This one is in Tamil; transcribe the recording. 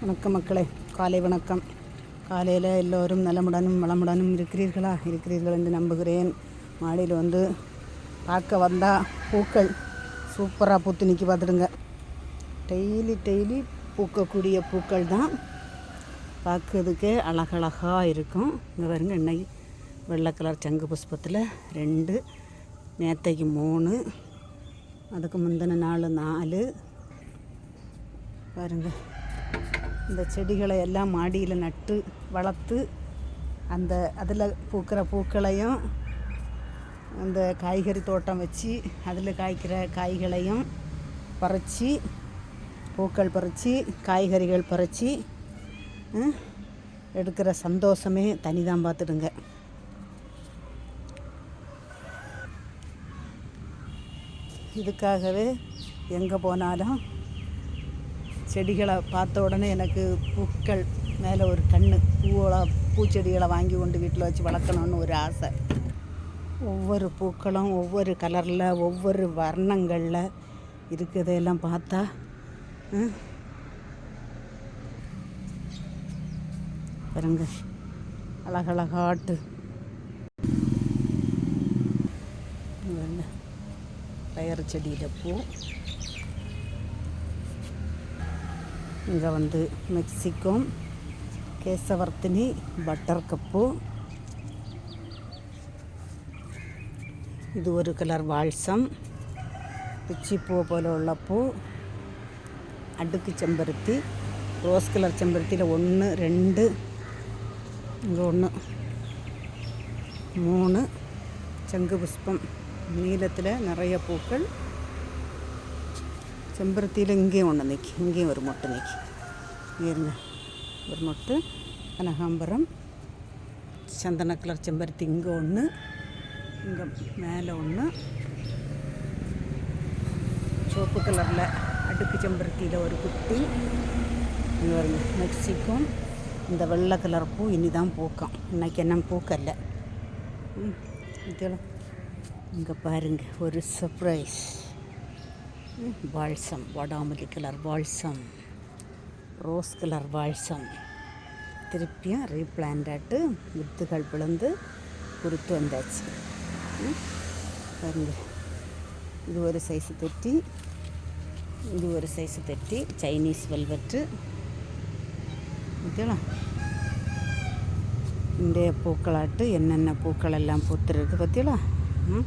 வணக்கம் மக்களே காலை வணக்கம். காலையில் எல்லோரும் நலமுடனும் வளமுடனும் இருக்கிறீர்களா? இருக்கிறீர்கள் என்று நம்புகிறேன். மாடியில் வந்து பார்க்க வந்தால் பூக்கள் சூப்பராக பூத்து நிற்கி பார்த்துடுங்க. டெய்லி டெய்லி பூக்கக்கூடிய பூக்கள் தான். பார்க்கறதுக்கே அழகழகாக இருக்கும். இங்கே பாருங்க இன்னைக்கு வெள்ளை கலர் சங்கு புஷ்பத்தில் ரெண்டு நேத்தைக்கு மூணு அதுக்கு முந்தின நாள் நாலு. பாருங்கள் இந்த செடிகளை எல்லாம் மாடியில் நட்டு வளர்த்து அந்த அதில் பூக்கிற பூக்களையும் அந்த காய்கறி தோட்டம் வச்சு அதில் காய்க்கிற காய்களையும் பறித்து பூக்கள் பறித்து காய்கறிகள் பறித்து எடுக்கிற சந்தோஷமே தனிதான் பார்த்துடுங்க. இதுக்காகவே எங்கே போனாலும் செடிகளை பார்த்த உடனே எனக்கு பூக்கள் மேலே ஒரு கண்ணு பூவோட பூச்செடிகளை வாங்கி கொண்டு வீட்டில் வச்சு வளர்க்கணுன்னு ஒரு ஆசை. ஒவ்வொரு பூக்களும் ஒவ்வொரு கலரில் ஒவ்வொரு வர்ணங்களில் இருக்கிறதையெல்லாம் பார்த்தா பாருங்க அழகழகாட்டு. பாருங்க, பயறு செடியில் பூ. இங்கே வந்து மெக்சிகோம் கேசவர்த்தினி பட்டர் கப்பு. இது ஒரு கலர் வால்சம். பிச்சிப்பூ போல உள்ள பூ. அடுக்கு செம்பருத்தி. ரோஸ் கலர் செம்பருத்தியில் ஒன்று ரெண்டு இங்கே ஒன்று மூணு. சங்கு புஷ்பம். நீளத்தில் நிறைய பூக்கள். செம்பருத்தியில் இங்கேயும் ஒன்று நிற்கி இங்கேயும் ஒரு மொட்டு நிற்கி இங்கே இருங்க. ஒரு மொட்டு கனகாம்பரம் சந்தன கலர் செம்பருத்தி இங்கே ஒன்று இங்கே மேலே ஒன்று சிவப்பு கலரில் அடுக்கு செம்பருத்தியில் ஒரு குட்டி. இங்கே வருங்க மெக்சிக்கும் இந்த வெள்ளை கலர் பூ இனி தான் பூக்கம். இன்றைக்கி என்ன பூக்கல்ல? ம் இதெல்லாம் இங்கே பாருங்க ஒரு சர்ப்ரைஸ் பால்சம் வாடாமல்லி colour balsam rose colour balsam திருப்பியும் ரீப்ளான்டாட்டு வித்துகள் விழுந்து கொடுத்து வந்தாச்சு. பாருங்க. இது ஒரு சைஸு தொட்டி இது ஒரு சைஸு தொட்டி சைனீஸ் வெல்வெட்டு ஓகேவா? இன்றைய பூக்களாட்டு என்னென்ன பூக்கள் எல்லாம் பூத்துருக்கு பார்த்தீங்களா ம்.